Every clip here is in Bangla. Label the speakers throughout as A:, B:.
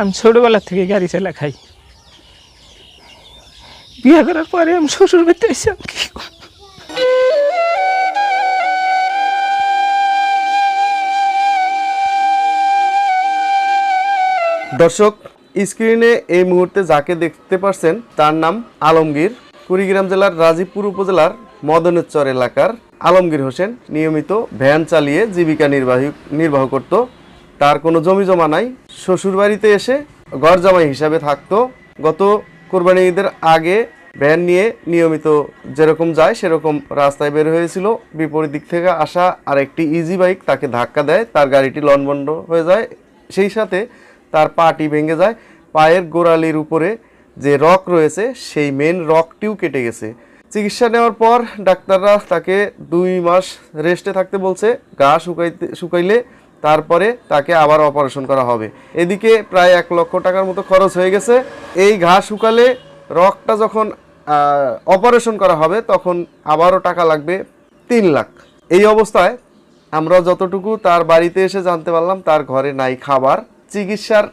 A: আমি ছোটোবেলা থেকে গাড়ি চালা খাই। বিয়ে করার পরে আমি শ্বশুর বাড়িতে আমি
B: দর্শক, স্ক্রিনে এই মুহূর্তে যাকে দেখতে পারছেন, তার নাম আলমগীর। কুড়িগ্রাম জেলার রাজীবপুর উপজেলার মদনেশ্বর এলাকার আলমগীর হোসেন নিয়মিত ভ্যান চালিয়ে জীবিকা নির্বাহী, নির্বাহ করত তার কোনো জমি জমা নাই। শ্বশুরবাড়িতে এসে ঘর জামাই হিসাবে থাকতো। গত কোরবানি ঈদের আগে ভ্যান নিয়ে নিয়মিত যেরকম যায়, সেরকম রাস্তায় বের হয়েছিল। বিপরীত দিক থেকে আসা আরেকটি ইজি বাইক তাকে ধাক্কা দেয়, তার গাড়িটি লনবন্ড হয়ে যায়। সেই সাথে তার পাটি ভেঙে যায়। পায়ের গোড়ালির উপরে যে রক রয়েছে, সেই মেন রকটিও কেটে গেছে। চিকিৎসা নেওয়ার পর ডাক্তাররা তাকে দুই মাস রেস্টে থাকতে বলছে। গা শুকাইতে শুকাইলে তারপরে তাকে আবার অপারেশন করা হবে। এদিকে প্রায় এক লক্ষ টাকার মতো খরচ হয়ে গেছে। এই ঘা শুকালে রকটা যখন অপারেশন করা হবে, তখন আবারও টাকা লাগবে তিন লাখ। এই অবস্থায় আমরা যতটুকু তার বাড়িতে এসে জানতে পারলাম, তার ঘরে নাই খাবার, চিকিৎসার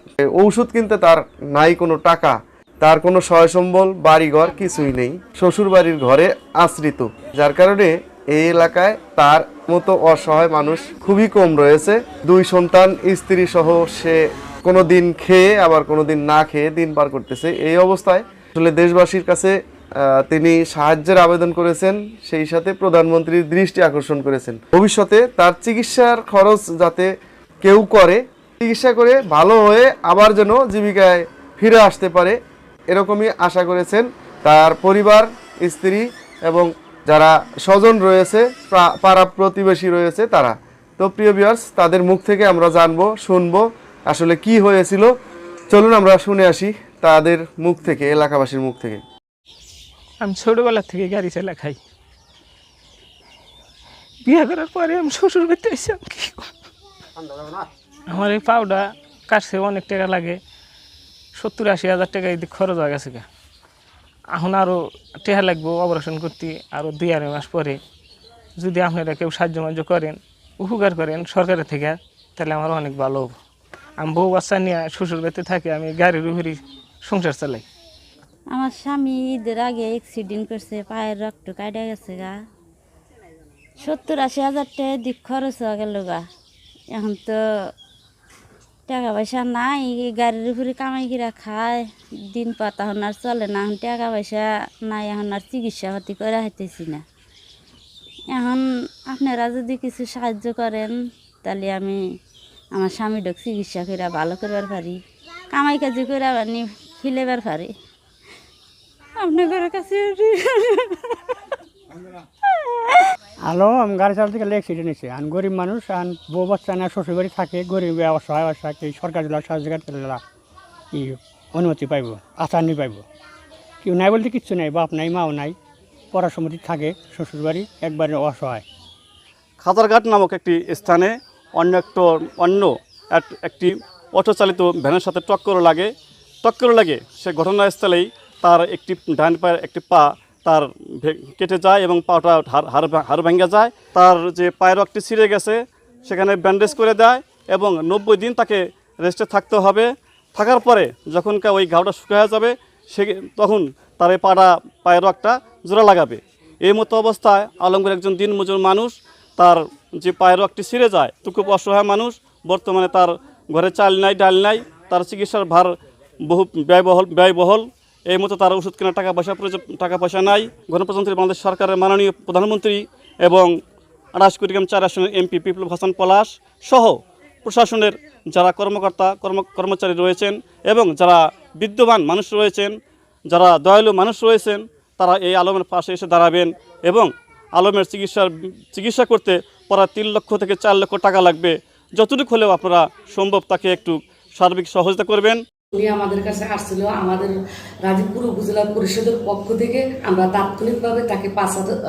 B: ঔষধ কিনতে তার নাই কোনো টাকা, তার কোনো সয় সম্বল, বাড়িঘর কিছুই নেই। শ্বশুর বাড়ির ঘরে আশ্রিত। যার কারণে এই এলাকায় তার মতো অসহায় মানুষ খুবই কম রয়েছে। দুই সন্তান, স্ত্রী সহ সে কোনো দিন খেয়ে, আবার কোনো দিন না খেয়ে দিন পার করতেছে। এই অবস্থায় আসলে দেশবাসীর কাছে তিনি সাহায্যের আবেদন করেছেন, সেই সাথে প্রধানমন্ত্রীর দৃষ্টি আকর্ষণ করেছেন। ভবিষ্যতে তার চিকিৎসার খরচ যাতে কেউ করে, চিকিৎসা করে ভালো হয়ে আবার যেন জীবিকায় ফিরে আসতে পারে, এরকমই আশা করেছেন তার পরিবার, স্ত্রী এবং যারা স্বজন রয়েছে পাড়া প্রতিবেশী রয়েছে তারা। তো প্রিয় ভিউয়ার্স তাদের মুখ থেকে আমরা জানব, শুনব আসলে কি হয়েছিল। চলুন আমরা শুনে আসি তাদের মুখ থেকে, এলাকাবাসীর মুখ থেকে।
A: আমি ছোটোবেলা থেকে গাড়ি চালা খাই। বিয়ে করার পরে আমি শ্বশুর বাড়িতে এসে আমি কি আমার এই পাউডা কাটছে অনেক টাকা লাগে। সত্তর আশি হাজার টাকা এদিক খরচ হয়ে গেছে এখন আরও টাকা লাগবো অপারেশন করতে আরও দুই আড়াই মাস পরে। যদি আপনারা কেউ সাহায্য মাহায্য করেন, উপকার করেন সরকারের থেকে, তাহলে আমার অনেক ভালো হব। আমি বউ বাচ্চা নিয়ে শ্বশুর বাড়িতে থাকি, আমি গাড়ির উপরই সংসার চালাই।
C: আমার স্বামী ঈদের আগে অ্যাক্সিডেন্ট করছে, পায়ের রক্ত কাটা গেছে গা। সত্তর আশি হাজার টাকা দিক খরচ হয়ে গেল গা। এখন তো টাকা পয়সা নাই, গাড়ির উপরে কামাই কিরা খায়, দিন পাত এখন আর চলে না, এখন টাকা পয়সা নাই, এখন আর চিকিৎসা পাতি করে হাইতেছি না। এখন আপনারা যদি কিছু সাহায্য করেন, তাহলে আমি আমার স্বামীডক চিকিৎসা করে ভালো করবার পারি, কামাই কাজি করে আনি খিলেবার পারি। আপনাদের কাছে
D: হ্যালো, আমি গাড়ি চালাতে গেলে অ্যাক্সিডেন্ট হয়েছে। আর গরিব মানুষ আর বউ বাচ্চা না শ্বশুর বাড়ি থাকে, গরিব অসহায় অসহায় এই সরকার দিলা সাহায্য ই অনুমতি পাইব আচারনি পাইব। কেউ নাই বলতে কিচ্ছু নাই, বাপ নাই, মাও নাই পড়াশোনাটি থাকে শ্বশুর বাড়ি একবারে অসহায়।
E: খাজারঘাট নামক একটি স্থানে অন্য একটা, অন্য এক- একটি অটো চালিত ভ্যানের সাথে টক্কর লাগে। টক্কর লাগে, সে ঘটনাস্থলেই তার একটি ডান পায়ের একটি পা তার কেটে যায় এবং পাটা হাড় হাড় ভেঙে যায়। তার যে পায়ের রকটি ছিঁড়ে গেছে, সেখানে ব্যান্ডেজ করে দেয় এবং নব্বই দিন তাকে রেস্টে থাকতে হবে। থাকার পরে যখন কা ওই ঘাওটা শুকিয়ে যাবে, সে তখন তার এই পাটা, পায়ের রকটা জোড়া লাগাবে। এই মতো অবস্থায় আলমগীর একজন দিনমজুর মানুষ, তার যে পায়ের রকটি ছিঁড়ে যায়, তো খুব অসহায় মানুষ, বর্তমানে তার ঘরে চাল নাই, ডাল নাই, তার চিকিৎসার ভার বহু ব্যয়বহল ব্যয়বহল। এই মতো তারা ওষুধ কেনার টাকা পয়সা টাকা পয়সা নাই। গণপ্রজাতন্ত্রী বাংলাদেশ সরকারের মাননীয় প্রধানমন্ত্রী এবং আঠাশ কুড়িগ্রাম চার আসনের এমপি বিপ্লব হাসান পলাশ সহ প্রশাসনের যারা কর্মকর্তা, কর্ম কর্মচারী রয়েছেন এবং যারা বিদ্যমান মানুষ রয়েছেন, যারা দয়ালু মানুষ রয়েছেন, তারা এই আলমের পাশে এসে দাঁড়াবেন এবং আলমের চিকিৎসার চিকিৎসা করতে প্রায় তিন লক্ষ থেকে চার লক্ষ টাকা লাগবে। যতটুকু হলেও আপনারা সম্ভব তাকে একটু সার্বিক সহযোগিতা করবেন।
F: উনি আমাদের কাছে আসছিল, আমাদের রাজীবপুর উপজেলা পরিষদের পক্ষ থেকে আমরা তাৎক্ষণিকভাবে তাকে পাঁচ হাজার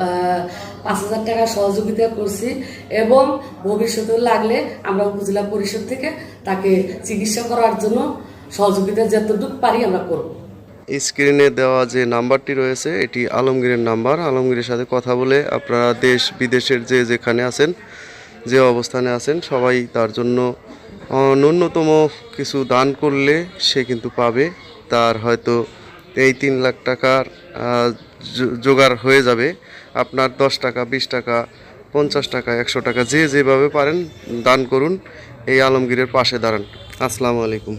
F: পাঁচ হাজার টাকা সহযোগিতা করছি এবং ভবিষ্যতে লাগলে আমরা উপজেলা পরিষদ থেকে তাকে চিকিৎসা করার জন্য সহযোগিতা যতটুকু পারি আমরা করব।
B: স্ক্রিনে দেওয়া যে নাম্বারটি রয়েছে, এটি আলমগীরের নাম্বার। আলমগীরের সাথে কথা বলে আপনারা দেশ বিদেশের যে যেখানে আছেন, যে অবস্থানে আছেন, সবাই তার জন্য
G: ন্যূনতম কিছু দান করলে সে কিন্তু পাবে। তার হয়তো এই তিন লাখ টাকার জোগাড় হয়ে যাবে। আপনার দশ টাকা, বিশ টাকা, পঞ্চাশ টাকা, একশো টাকা, যে যেভাবে পারেন দান করুন। এই আলমগীরের পাশে দাঁড়ান। আসসালামু আলাইকুম।